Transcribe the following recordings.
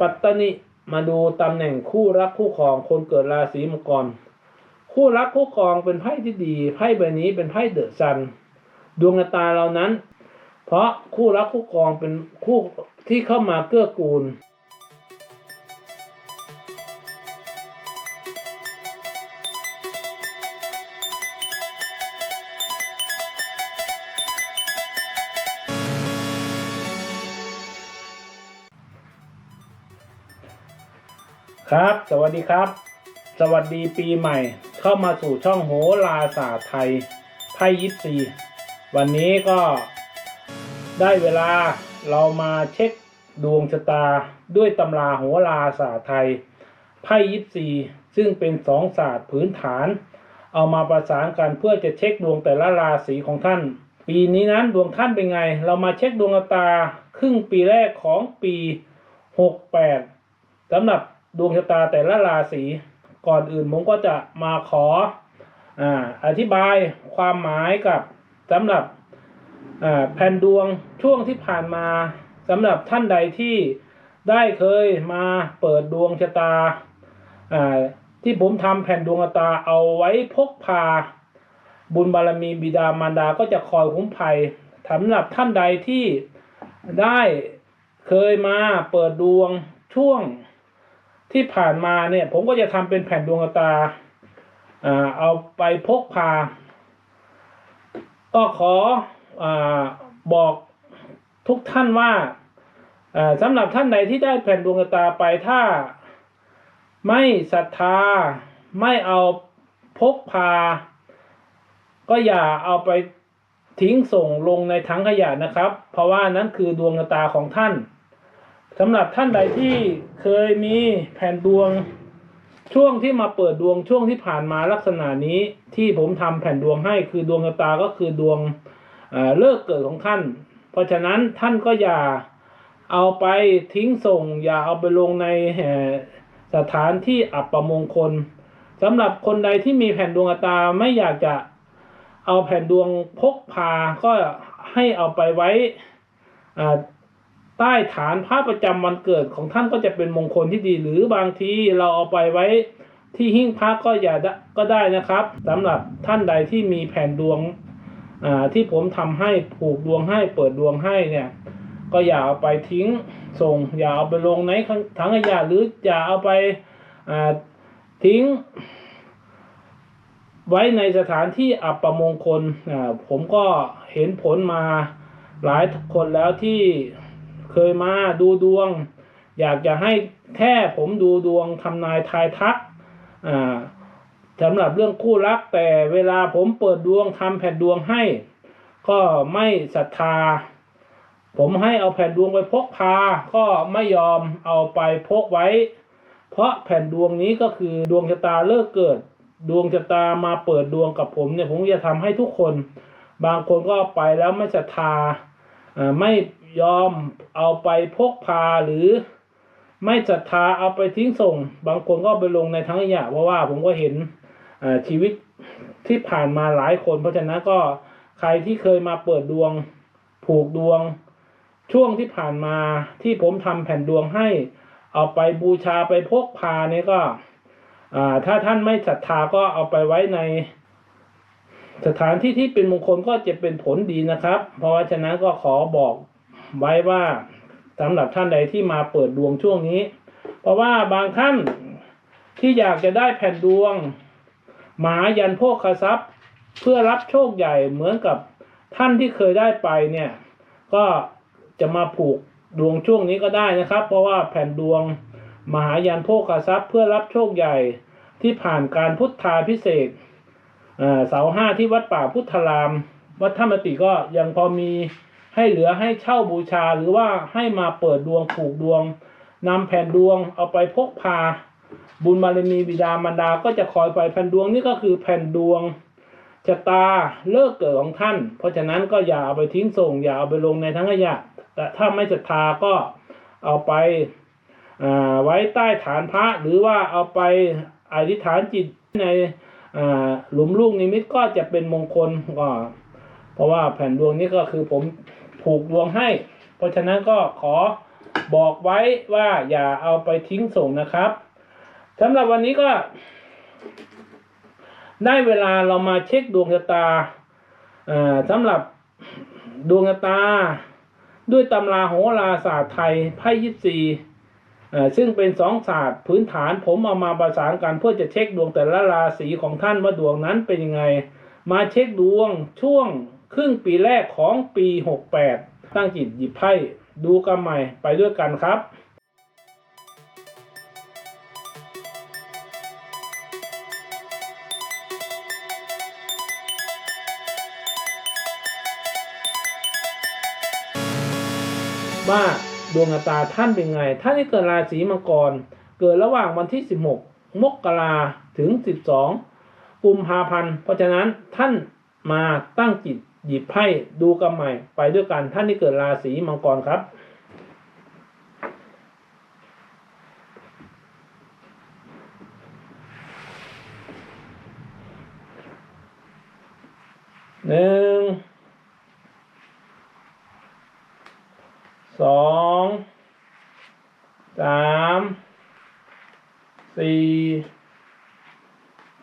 ปัตตนิมาดูตำแหน่งคู่รักคู่ครองคนเกิดราศีมังกร คู่รักคู่ครองเป็นไพ่ที่ดีไพ่ใบนี้เป็นไพ่เดอะซันดวงตาเรานั้น เพราะคู่รักคู่ครองเป็นคู่ที่เข้ามาเกื้อกูล ครับ สวัสดีครับ สวัสดีปีใหม่ เข้ามาสู่ช่องโหราศาสตร์ไทยไพ่ยิปซีวันนี้ก็ได้เวลาเรามาเช็คดวงชะตาด้วยตำราโหราศาสตร์ไทยไพ่ยิปซีซึ่งเป็นสองศาสตร์พื้นฐาน เอามาประสานกันเพื่อจะเช็คดวงแต่ละราศีของท่าน ปีนี้นั้นดวงท่านเป็นไง เรามาเช็คดวงชะตาครึ่งปีแรกของปี 68สำหรับ ดวงชะตาแต่ละราศีก่อนอื่นผมก็จะมาขออ่าอธิบายความหมายกับสำหรับแผ่นดวงช่วงที่ผ่านมาสำหรับท่านใดที่ได้เคยมาเปิดดวงชะตาาที่ผมทำแผ่นดวงชะตาเอาไว้พกพา บุญบารมีบิดามารดาก็จะคอยคุ้มภัยสำหรับท่านใดที่ได้เคยมาเปิดดวงช่วง ที่ผ่านมาเนี่ย ผมก็จะทำเป็นแผ่นดวงตาเอาไปพกพา ก็ขออบอกทุกท่านว่าสำหรับท่านใดที่ได้แผ่นดวงตาไปถ้าไม่ศรัทธาไม่เอาพกพา ก็อย่าเอาไปทิ้งส่งลงในถังขยะนะครับ เพราะว่านั้นคือดวงตาของท่าน สำหรับท่านใดที่เคยมีแผ่นดวงช่วงที่มาเปิดดวงช่วงที่ผ่านมาลักษณะนี้ที่ผมทำแผ่นดวงให้คือดวงชะตาก็คือดวงเลิกเกิดของท่าน เพราะฉะนั้นท่านก็อย่าเอาไปทิ้งส่ง อย่าเอาไปลงในสถานที่อับประมงคลสำหรับคนใดที่มีแผ่นดวงตาไม่อยากจะเอาแผ่นดวงพกพาก็ให้เอาไปไว้ ใต้ฐานพระประจำวันเกิดของท่านก็จะเป็นมงคลที่ดี หรือบางทีเราเอาไปไว้ที่หิ้งพระก็อย่าก็ได้นะครับสำหรับท่านใดที่มีแผ่นดวงที่ผมทำให้ผูกดวงให้เปิดดวงให้เนี่ยก็อย่าเอาไปทิ้งส่ง อย่าเอาไปลงในถังขยะหรืออย่าเอาไปทิ้ง ไว้ในสถานที่อับประมงคลผมก็เห็นผลมาหลายคนแล้วที่ เคยมาดูดวง อยากจะให้แค่ผมดูดวงทำนายทายทักสำหรับเรื่องคู่รัก แต่เวลาผมเปิดดวงทำแผ่นดวงให้ ก็ไม่ศรัทธา ผมให้เอาแผ่นดวงไปพกพา ก็ไม่ยอมเอาไปพกไว้ เพราะแผ่นดวงนี้ก็คือดวงชะตาเลิกเกิด ดวงชะตามาเปิดดวงกับผมเนี่ยผมจะทำให้ทุกคน บางคนก็ไปแล้วไม่ศรัทธาอ่าไม่ ยอมเอาไปพกพาหรือไม่ศรัทธาเอาไปทิ้งส่ง บางคนก็ไปลงในทั้งขยะเพราะว่าผมก็เห็นชีวิตที่ผ่านมาหลายคน เพราะฉะนั้นก็ใครที่เคยมาเปิดดวงผูกดวง ช่วงที่ผ่านมาที่ผมทำแผ่นดวงให้เอาไปบูชาไปพกพาเนี่ยก็ถ้าท่านไม่ศรัทธาก็เอาไปไว้ในสถานที่ที่เป็นมงคลก็จะเป็นผลดีนะครับ เพราะฉะนั้นก็ขอบอก ไว้ว่าสำหรับท่านใดที่มาเปิดดวงช่วงนี้ เพราะว่าบางท่านที่อยากจะได้แผ่นดวง หมายันโภคทรัพย์ เพื่อรับโชคใหญ่เหมือนกับท่านที่เคยได้ไปเนี่ย ก็จะมาผูกดวงช่วงนี้ก็ได้นะครับ เพราะว่าแผ่นดวงมหายันโภคทรัพย์เพื่อรับโชคใหญ่ที่ผ่านการพุทธาพิเศษเสาห้าที่วัดป่าพุทธาราม วัดธรรมติก็ยังพอมี ให้เหลือให้เช่าบูชาหรือว่าให้มาเปิดดวงผูกดวงนำแผ่นดวงเอาไปพกพา บุญบารมีบิดามารดาก็จะคอยไปแผ่นดวงนี่ก็คือแผ่นดวงชะตาเลิกเกิดของท่าน เพราะฉะนั้นก็อย่าเอาไปทิ้งส่ง อย่าเอาไปลงในทั้งขยะแต่ถ้าไม่ศรัทธาก็เอาไปาไว้ใต้ฐานพระหรือว่าเอาไปอธิษฐานจิตในหลุมลูกนิมิตก็จะเป็นมงคลก็เพราะว่าแผ่นดวงนี้ก็คือผม ผูกดวงให้ เพราะฉะนั้นก็ขอบอกไว้ว่าอย่าเอาไปทิ้งส่งนะครับสำหรับวันนี้ก็ ได้เวลาเรามาเช็คดวงชะตาสำหรับดวงชะตา ด้วยตำราโหราศาสตร์ไทยไพ่ยิปซีเอ่อซึ่งเป็นสองศาสตร์พื้นฐานผมเอามาประสานกันเพื่อจะเช็คดวงแต่ละราศีของท่านว่าดวงนั้นเป็นยังไง มาเช็คดวงช่วง ครึ่งปีแรกของปี 68 ตั้งจิตหยิบไพ่ดูกันใหม่ไปด้วยกันครับว่าดวงตาท่านเป็นไง ท่านที่เกิดราศีมังกร เกิดระหว่างวันที่ 16 มกราถึง 12 กุมภาพันธ์ เพราะฉะนั้นท่านมาตั้งจิต หยิบไพ่ดูกันใหม่ไปด้วยกันท่านที่เกิดราศีมังกรครับ หนึ่ง สอง สาม สี่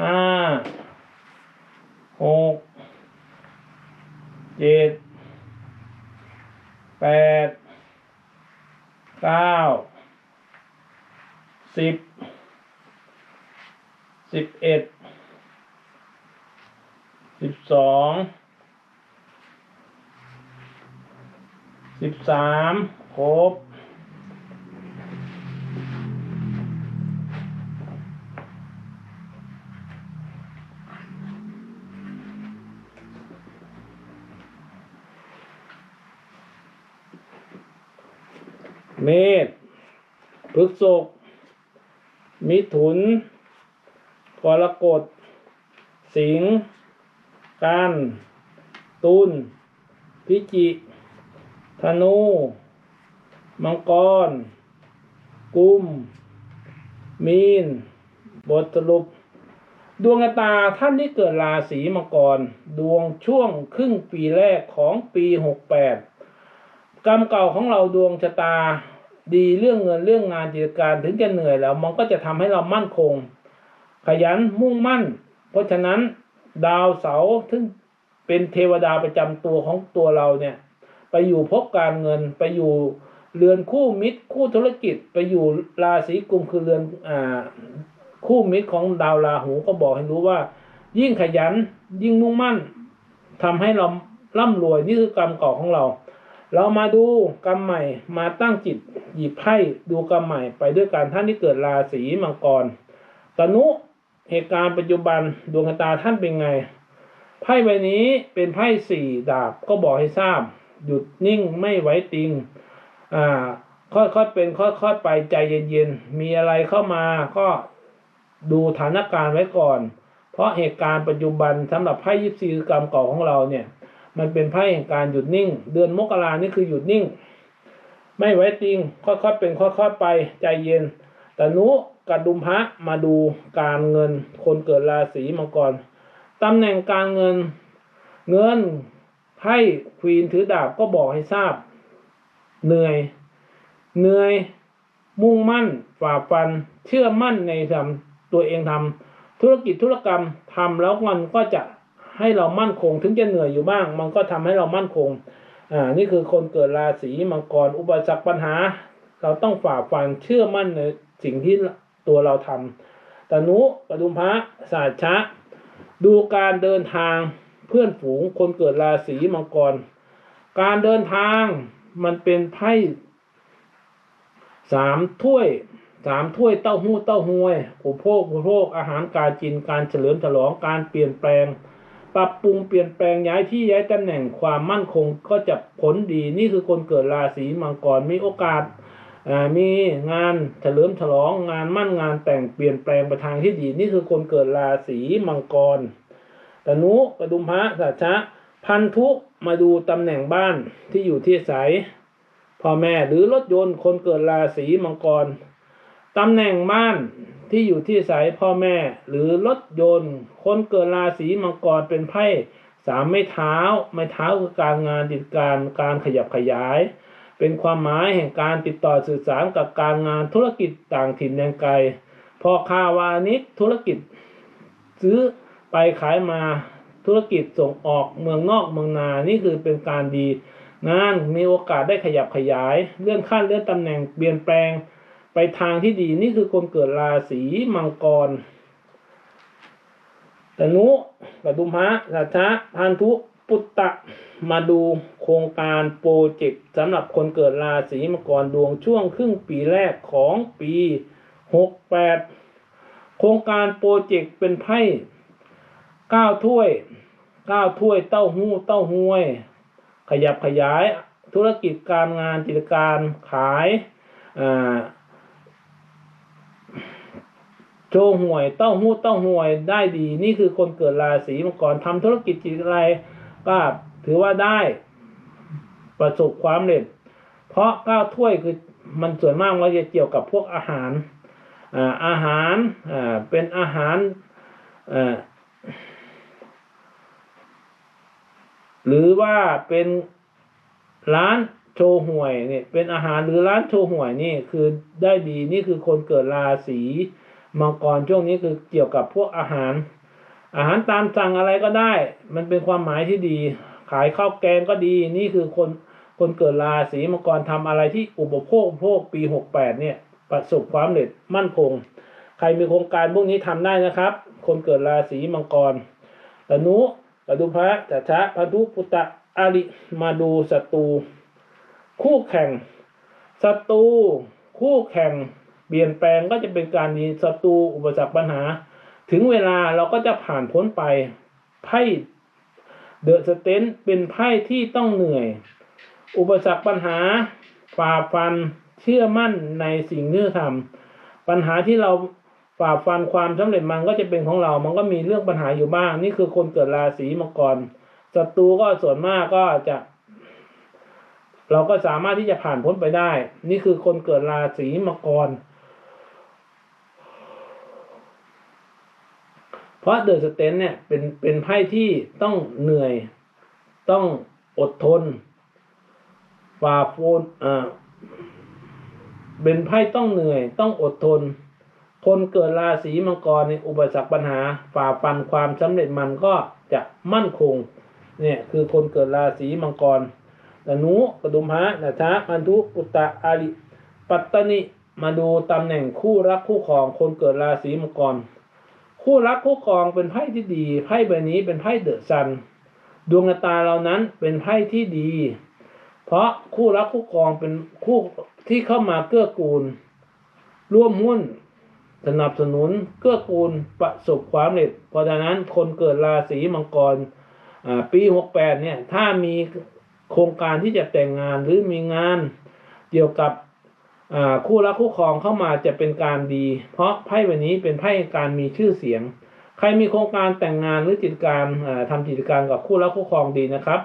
ห้า หก เจ็ดแปดเก้าสิบสิบเอ็ดสิบสองสิบสามครบ เมษพฤษภมิถุน กรกฎ สิงห์กันตุลพิจิธนู มังกร กุม มีน บทสรุป ดวงชะตาท่านที่เกิดราศีมังกร ดวงช่วงครึ่งปีแรกของปี 68 กรรมเก่าของเราดวงชะตา ดีเรื่องเงินเรื่องงานกิจการถึงจะเหนื่อยแล้ว มันก็จะทำให้เรามั่นคง ขยันมุ่งมั่น เพราะฉะนั้นดาวเสาร์ซึ่งเป็นเทวดาประจำตัวของตัวเราเนี่ย ไปอยู่พบการเงินไปอยู่เรือนคู่มิตร คู่ธุรกิจไปอยู่ราศีกุมคือเรือนอ่าคู่มิตรของดาวราหูก็บอกให้รู้ว่า ยิ่งขยันยิ่งมุ่งมั่นทำให้เราร่ำรวยนี่คือกรรมเก่าของเรา เรามาดูกรรมใหม่มาตั้งจิตหยิบไพ่ดูกรรมใหม่ไปด้วยการท่านที่เกิดราศีมังกรตนุเหตุการณ์ปัจจุบันดวงตาท่านเป็นไง ไพ่ใบนี้เป็นไพ่สี่ดาบก็บอกให้ทราบ หยุดนิ่งไม่ไว้ติงอ่าค่อยๆเป็นค่อยๆไปใจเย็นๆ มีอะไรเข้ามาก็ดูสถานการณ์ไว้ก่อน เพราะเหตุการณ์ปัจจุบันสำหรับไพ่ยิปซีกรรมเก่าของเราเนี่ย มันเป็นไพ่แห่งการหยุดนิ่ง เดือนมกรานี่คือหยุดนิ่ง ไม่ไว้ติงค่อยๆเป็นค่อยๆไปใจเย็นแต่นุกับดุมพระมาดูการเงิน คนเกิดราศีมังกรตำแหน่งการเงินเงินไพ่ควีนถือดาบก็บอกให้ทราบ เหนื่อย เหนื่อย มุ่งมั่น ฝ่าฟัน เชื่อมั่นในทำตัวเองทำธุรกิจธุรกรรมทำแล้วมันก็จะ ให้เรามั่นคงถึงจะเหนื่อยอยู่บ้าง มันก็ทำให้เรามั่นคงอ่านี่คือคนเกิดราศีมังกรอุปสรรคปัญหา เราต้องฝ่าฟันเชื่อมั่นในสิ่งที่ตัวเราทำตนุปดุมพระศาสตร์ชะ ดูการเดินทางเพื่อนฝูงคนเกิดราศีมังกร การเดินทางมันเป็นไพ่สามถ้วยสามถ้วยเต้าหู้เต้าหวยอุโภคอุโภคอาหารการกินการเฉลิมฉลองการเปลี่ยนแปลง ปรับปรุงเปลี่ยนแปลงย้ายที่ย้ายตำแหน่งความมั่นคงก็จะผลดีนี่คือคนเกิดราศีมังกรมีโอกาสมีงานเฉลิมฉลองงานมั่นงานแต่งเปลี่ยนแปลงไปทางที่ดีนี่คือคนเกิดราศีมังกรตนุกระดุมพระสัจชะพันธุมาดูตำแหน่งบ้านที่อยู่ที่ไสยพ่อแม่หรือรถยนต์คนเกิดราศีมังกรตำแหน่งบ้าน ที่อยู่ที่ไสยพ่อแม่หรือรถยนต์ คนเกิดราศีมังกรเป็นไพ่สามไม้เท้า ไม้เท้าคือการงานกิจการการขยับขยาย เป็นความหมายแห่งการติดต่อสื่อสารกับการงานธุรกิจต่างถิ่นแดนไกลพ่อค้าวานิชธุรกิจ ซื้อไปขายมาธุรกิจส่งออกเมืองนอกเมืองนานี่คือเป็นการดีงานมีโอกาสได้ขยับขยาย เลื่อนขั้นเลื่อนตำแหน่งเปลี่ยนแปลง ไปทางที่ดีนี่คือคนเกิดราศีมังกรตนุกระดุมพระสัชะพันธุปุตตะมาดูโครงการโปรเจกต์สำหรับคนเกิดราศีมังกรดวงช่วงครึ่งปีแรกของปี 68 โครงการโปรเจกต์เป็นไพ่เก้าถ้วยเก้าถ้วยเต้าหู้เต้าห้วย ขยับขยายธุรกิจการงานกิจการขายอ่า โชว์หวยเต้าหู้เต้าหวยได้ดี นี่คือคนเกิดราศีมังกรทำธุรกิจจิตอะไรก็ถือว่าได้ประสบความสำเร็จ เพราะเก้าถ้วยคือมันส่วนมากว่าจะเกี่ยวกับพวกอาหารอาหารเป็นอาหารหรือว่าเป็นร้านโชว์หวยเนี่ยเป็นอาหารหรือร้านโชว์หวยนี่คือได้ดีนี่คือคนเกิดราศี มังกรช่วงนี้คือเกี่ยวกับพวกอาหาร อาหารตามสั่งอะไรก็ได้ มันเป็นความหมายที่ดี ขายข้าวแกงก็ดีนี่คือคนคนเกิดราศีมังกรทำอะไรที่อุปโภคโภคปีหกแปดเนี่ย ประสบความสำเร็จมั่นคง ใครมีโครงการพวกนี้ทำได้นะครับ คนเกิดราศีมังกรตนุกดุพระจัชะพันธุปุตตะอาริมาดูศัตรูคู่แข่งศัตรูคู่แข่ง เปลี่ยนแปลงก็จะเป็นการดีศัตรูอุปสรรคปัญหา ถึงเวลาเราก็จะผ่านพ้นไปไพ่เดอะสเตนเป็นไพ่ที่ต้องเหนื่อย อุปสรรคปัญหาฝ่าฟันเชื่อมั่นในสิ่งที่ทำปัญหาที่เราฝ่าฟันความสำเร็จมันก็จะเป็นของเรา มันก็มีเรื่องปัญหาอยู่บ้าง นี่คือคนเกิดราศีมังกร ศัตรูก็ส่วนมากก็จะ เราก็สามารถที่จะผ่านพ้นไปได้ นี่คือคนเกิดราศีมังกร เพ ราะเดอะสเตนเนี่ยเป็นเป็นไพ่ที่ต้องเหนื่อย ต้องอดทนฝ่าฟันอ่าเป็นไพ่ต้องเหนื่อย ต้องอดทน คนเกิดราศีมังกรในอุปสรรคปัญหา ฝ่าฟันความสำเร็จมันก็จะมั่นคง เนี่ยคือคนเกิดราศีมังกรตนุกระดุมพระนะชะพันธุปุตตะอาริปัตตนิมาดูตำแหน่งคู่รักคู่ครองคนเกิดราศีมังกร คู่รักคู่ครองเป็นไพ่ที่ดีไพ่ใบนี้เป็นไพ่เดอะซันดวงตาเรานั้นเป็นไพ่ที่ดี เพราะคู่รักคู่ครองเป็นคู่ที่เข้ามาเกื้อกูล ร่วมหุ้นสนับสนุนเกื้อกูลประสบความสำเร็จ เพราะฉะนั้นคนเกิดราศีมังกรปีหกแปดเนี่ยถ้ามีโครงการที่จะแต่งงานหรือมีงานเกี่ยวกับ คู่รักคู่ครองเข้ามาจะเป็นการดี เพราะไพ่ใบนี้เป็นไพ่การมีชื่อเสียง ใครมีโครงการแต่งงานหรือกิจการอ่าทำกิจการกับคู่รักคู่ครองดีนะครับ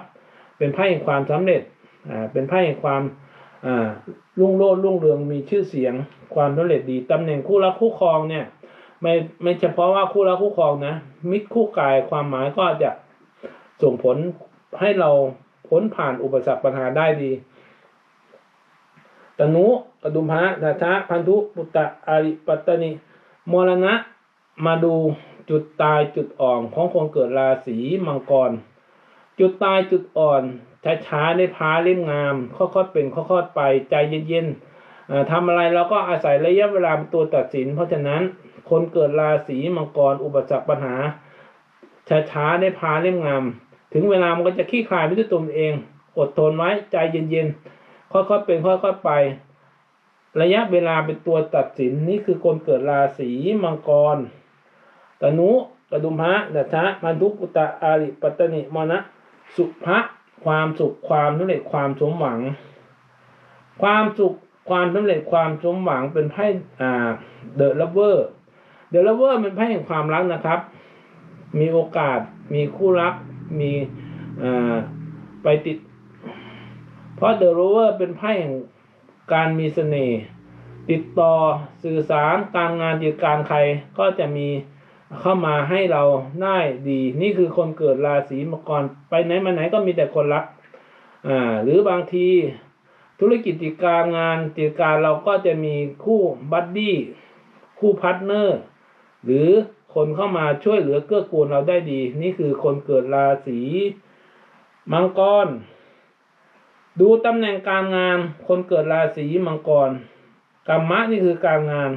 เป็นไพ่แห่งความสำเร็จเป็นไพ่แห่งความรุ่งโรจน์รุ่งเรืองมีชื่อเสียง ความสำเร็จดีตำแหน่งคู่รักคู่ครองเนี่ยไม่ไม่เฉพาะว่าคู่รักคู่ครองนะ มิตรคู่กายความหมายก็จะส่งผลให้เราพ้นผ่านอุปสรรคปัญหาได้ดี ตนุกดุมพระนาชะพันธุปุตตะอาริปัตตนิมรณะมาดูจุดตายจุดอ่อนของคนเกิดราศีมังกร จุดตายจุดอ่อนช้าๆได้พาเล่มงาม ค่อยๆเป็นค่อยๆไปใจเย็นๆทำอะไรเราก็อาศัยระยะเวลาเป็นตัวตัดสิน เพราะฉะนั้นคนเกิดราศีมังกรอุปสรรคปัญหาช้าๆได้พาเล่มงาม ถึงเวลามันก็จะขี้คลายไปด้วยตัวมันเอง อดทนไว้ใจเย็นๆ ค่อยๆเป็นค่อยๆไป ระยะเวลาเป็นตัวตัดสินนี่คือคนเกิดราศีมังกรตนุกระดุมพระดัชะมันทุปุตะอาริปัตตนิมณะสุภะความสุขความสำเร็จความสมหวัง ความสุขความสำเร็จความสมหวังเป็นไพ่อ่าเดอะลัเวอร์เดอะลัเวอร์เป็นไพ่แห่งความรักนะครับ มีโอกาสมีคู่รักมีอ่าไปติด ราะเดอะ o เวอร์เป็นไพ่แห่งการมีเสน่ห์ติดต่อสื่อสารการงานกิจการใครก็จะมีเข้ามาให้เราได้ดี นี่คือคนเกิดราศีมังกรไปไหนมาไหนก็มีแต่คนรักอ่าหรือบางทีธุรกิจกิจการงานกิจการเราก็จะมีคู่บัดดี้คู่พาร์ทเนอร์หรือคนเข้ามาช่วยเหลือเกื้อกูลเราได้ดี นี่คือคนเกิดราศีมังกร ดูตำแหน่งการงานคนเกิดราศีมังกรกรรมะนี่คือการงาน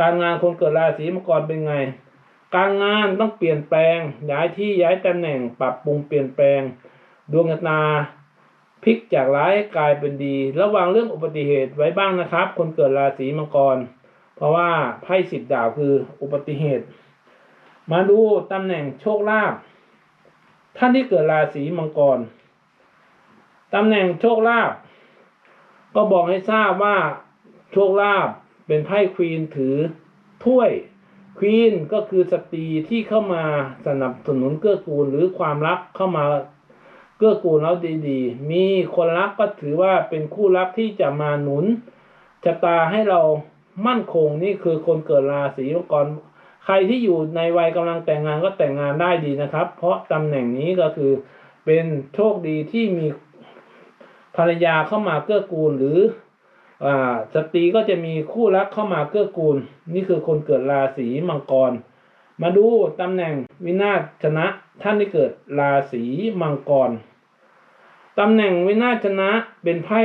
การงานคนเกิดราศีมังกรเป็นไง การงานต้องเปลี่ยนแปลง ย้ายที่ย้ายตำแหน่งปรับปรุงเปลี่ยนแปลง ดวงชะตาพลิกจากร้ายกลายเป็นดี ระวังเรื่องอุบัติเหตุไว้บ้างนะครับ คนเกิดราศีมังกร เพราะว่าไพ่สิบดาวคืออุบัติเหตุ มาดูตำแหน่งโชคลาภท่านที่เกิดราศีมังกร ตำแหน่งโชคลาภก็บอกให้ทราบว่าโชคลาภเป็นไพ่ควีนถือถ้วยควีนก็คือสตรีที่เข้ามาสนับสนุนเกื้อกูลหรือความรักเข้ามาเกื้อกูลแล้วดีๆ มีคนรักก็ถือว่าเป็นคู่รักที่จะมาหนุนชะตาให้เรามั่นคงนี่คือคนเกิดราศีมังกรใครที่อยู่ในวัยกำลังแต่งงานก็แต่งงานได้ดีนะครับ เพราะตำแหน่งนี้ก็คือเป็นโชคดีที่มี ภรรยาเข้ามาเกื้อกูลหรืออ่าสตรีก็จะมีคู่รักเข้ามาเกื้อกูล นี่คือคนเกิดราศีมังกร มาดูตำแหน่งวินาศชนะท่านที่เกิดราศีมังกรตำแหน่งวินาศชนะเป็นไพ่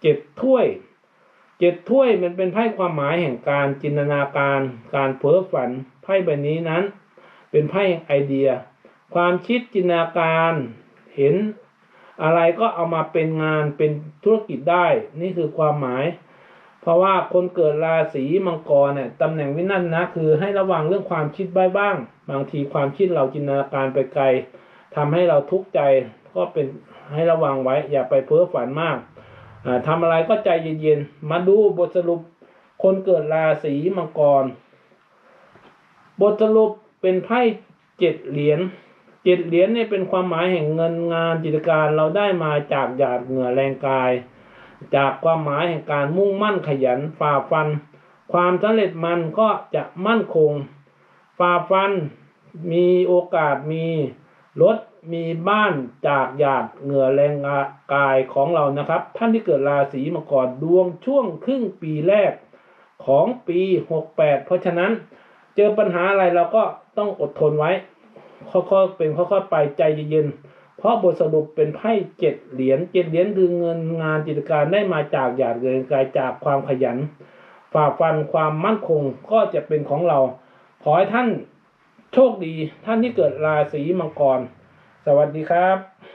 เจ็ดถ้วยเจ็ดถ้วยมันเป็นไพ่ความหมายแห่งการจินตนาการ การเพ้อฝันไพ่ใบนี้นั้น เป็นไพ่ไอเดีย ความคิดจินตนาการเห็น อะไรก็เอามาเป็นงานเป็นธุรกิจได้ นี่คือความหมาย เพราะว่าคนเกิดราศีมังกรเนี่ยตำแหน่งวินันนะคือให้ระวังเรื่องความคิดบ้บ้าง บางทีความคิดเราจินตนาการไปไกลทำให้เราทุกข์ใจก็เป็นให้ระวังไว้ อย่าไปเพ้อฝันมากอ่าทำอะไรก็ใจเย็นๆ มาดูบทสรุปคนเกิดราศีมังกร บทสรุปเป็นไพ่เจ็ดเหรียญ เจ็ดเหรียญเนี่ยเป็นความหมายแห่งเงินงานกิจการเราได้มาจากหยาดเหงื่อแรงกาย จากความหมายแห่งการมุ่งมั่นขยันฝ่าฟัน ความสำเร็จมันก็จะมั่นคง ฝ่าฟันมีโอกาสมีรถมีบ้านจากหยาดเหงื่อแรงกายของเรานะครับ ท่านที่เกิดราศีมังกรดวงช่วงครึ่งปีแรกของปี 68 เพราะฉะนั้นเจอปัญหาอะไรเราก็ต้องอดทนไว้ ค่อยๆเป็นค่อยๆไปใจเย็นๆเพราะบทสรุปเป็นไพ่เจ็ดเหรียญเจ็ดเหรียญคือเงินงานจิตการได้มาจากหยาดเงินกายจากความขยัน ฝ่าฟันความมั่นคงก็จะเป็นของเรา ขอให้ท่านโชคดีท่านที่เกิดราศีมังกร สวัสดีครับ